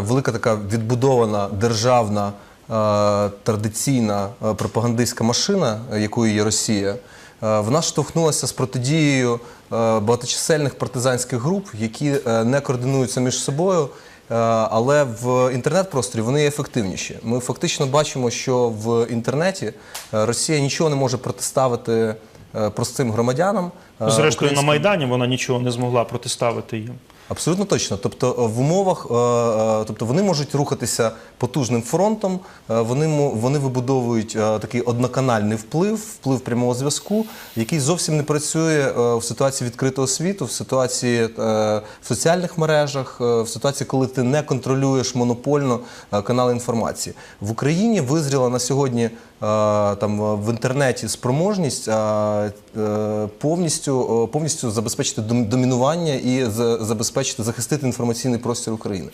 велика така відбудована державна е, традиційна е, пропагандистська машина, якою є Росія, е, вона штовхнулася з протидією багаточисельних партизанських груп, які не координуються між собою. Але в інтернет-просторі вони є ефективніші. Ми фактично бачимо, що в інтернеті Росія нічого не може протиставити простим громадянам. Зрештою, на Майдані вона нічого не змогла протиставити їм. Абсолютно точно. Тобто е, в умовах, е, е, тобто вони можуть рухатися потужним фронтом, вони, вони вибудовують такий одноканальний вплив, вплив прямого зв'язку, який зовсім не працює в ситуації відкритого світу, в ситуації в соціальних мережах, в ситуації, коли ти не контролюєш монопольно канали інформації. В Україні визріла на сьогодні там в інтернеті спроможність повністю, повністю забезпечити дом- домінування і за- забезпечити захистити інформаційний простір України.